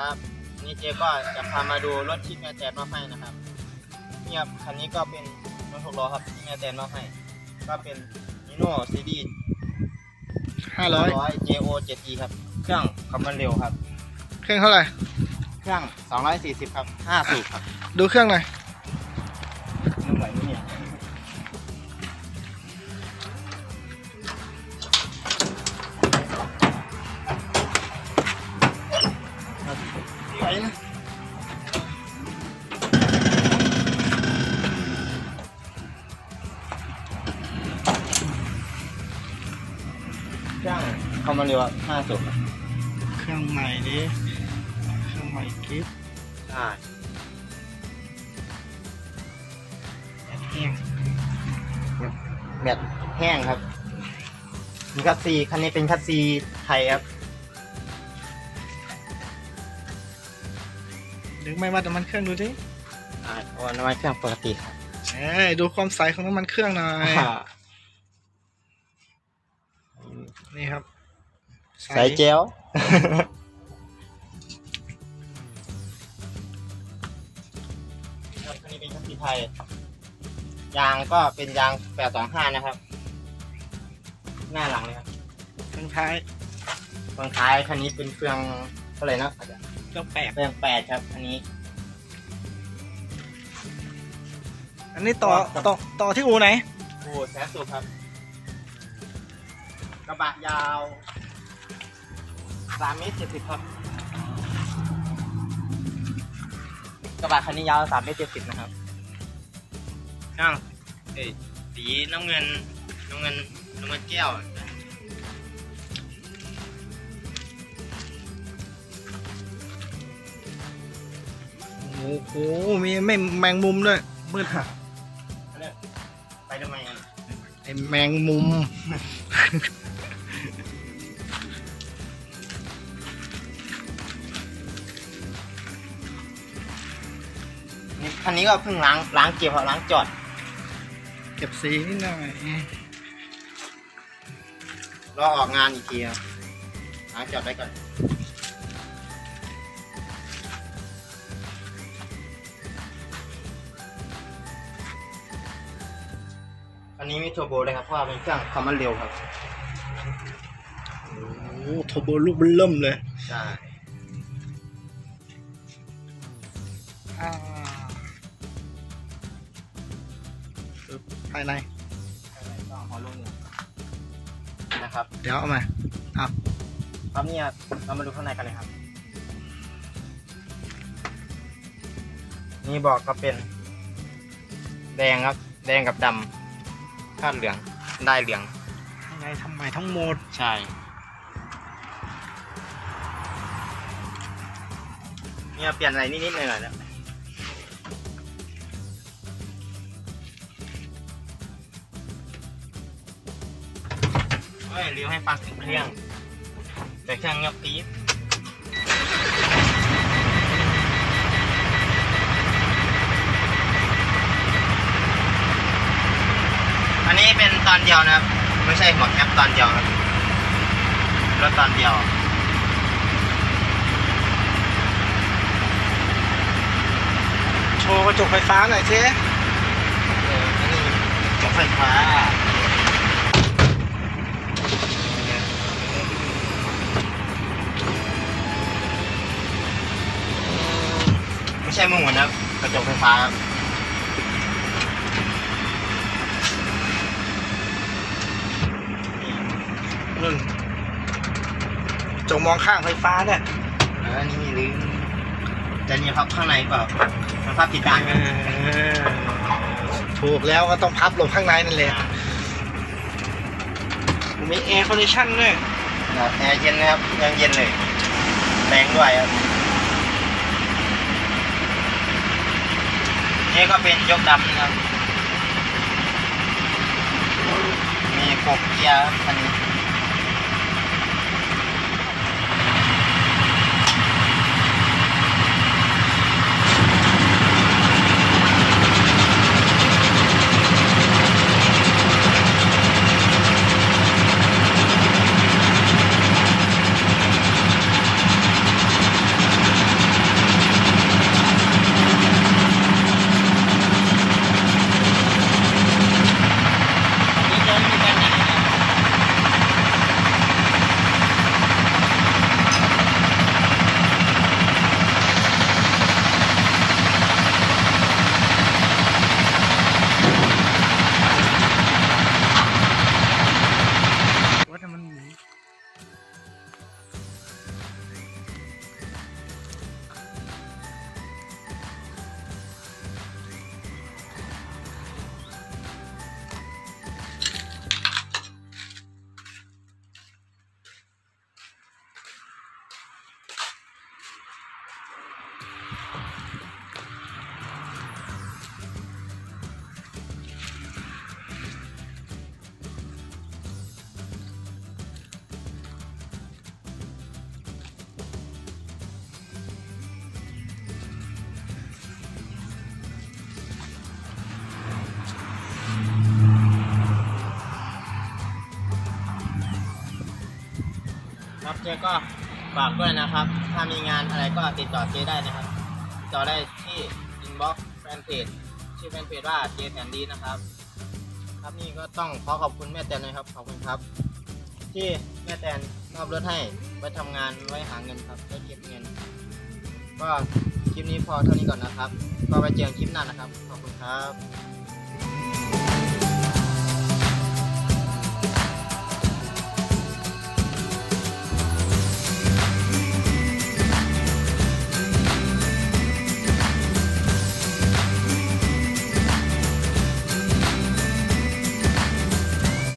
ครับวันนี่เจก็จะพามาดูรถที่แม่แตนมอบให้นะครับนี่ครับคันนี้ก็เป็นรถหกล้อครับที่แม่แตนมอบให้ ก็เป็นนิโน่ซีดีห้าร้อย100 JO 7E ครับเครื่องความเร็วครับ เครื่องเท่าไหร่ เครื่อง 240 ครับ5สูบครับ ดูเครื่องหน่อย รื่องความเร็วครับ5สูบครับเครื่องใหม่ดิเครื่องใหม่กิฟต์ใช่แห้งแบตแห้งครับมีคัสซีคันนี้เป็นคัสซีไทยครับดึงไม่ว่าน้ำมันเครื่องดูดิอ่าโอ้น้ำมันเครื่องปกติครับเอ้ยดูความใสของน้ำมันเครื่องหน่อย นี่ครับ ใส่เจลครับคันนี้เป็นคัสซีไทย ยางก็เป็นยาง 825 นะครับ หน้าหลังเลยครับเครื่องท้ายเฟืองท้ายคันนี้เป็นเฟืองเท่าไหร่นะเครื่องแปดเฟืองแปดครับอันนี้ อันนี้ต่อต่อต่อที่อูไหน โอ้แสนสุดครับ กระบะยาว สามเมตรเจ็ดสิบครับ กระบะคันนี้ยาวสามเมตรเจ็ดสิบนะครับช่างเอ้ยสีน้ำเงิน น้ำเงิน น้ำเงินแก้ว โอ้โห มีไม่แมงมุมด้วยมืดไปทำไมอะไอแมงมุม คันนี้ก็เพิ่งล้างล้างเกียร์ครับล้างจอด เก็บสีนิดหน่อยรอออกงานอีกทีครับล้างจอดไว้ก่อนอันนี้มีโทโบเลยครับ เพราะว่าเป็นเครื่องความมันเร็วครับ โอ้โหโทโบลูกเบิ่มเลย ใช่ ภายในต้องหัวลงนะครับเดี๋ยวเอามาครับเนี่ยเรามาดูข้างในกันเลยครับ นี่บอกก็เป็น แดงครับ แดงกับดำคาดเหลืองได้เหลืองข้างในทำใหม่ทั้งหมด ใช่ เนี่ยเปลี่ยนอะไรนิดๆหน่อยๆแล้ว เฮ้ยเลี้ยวให้ฟังถึงเครื่องแต่เครื่องเงียบปี๊ดอันนี้เป็นตอนเดียวนะครับ ไม่ใช่หัวแคปตอนเดียวครับรถตอนเดียวโชว์กระจกไฟฟ้าหน่อยเจ๊เอออันนี้รถไฟฟ้า ช่มือหมุนนะครับกระจกไฟฟ้าครับนึ่งจงมองข้างไฟฟ้าเนี่ยเออนี่ลืมจะนี่พับข้างในเปล่ามันพับผิดด้านเอกันอถูกแล้วก็ต้องพับลงข้างในนั่นแหละมีแอร์คอนดิชันด้วยครับแอร์เย็นนะครับยังเย็นเลยแรงด้วยครับ นี่ก็เป็นยกดำนะครับ มีกบเกียร์ครับคันนี้ จ๊ก็ฝากด้วยนะครับ ถ้ามีงานอะไรก็ติดต่อเจ๊ได้นะครับติดต่อได้ที่อินบ็อกซ์แฟนเพจชื่อแฟนเพจว่าเจ๊แสนดีนะครับ ครับนี่ก็ต้องขอขอบคุณแม่แตนนะครับขอบคุณครับ ที่แม่แตนมอบรถให้ไว้ทำงานไว้หาเงินครับไว้เก็บเงิน ก็คลิปนี้พอเท่านี้ก่อนนะครับ ก็ไปเจอกันคลิปหน้านะครับ ขอบคุณครับ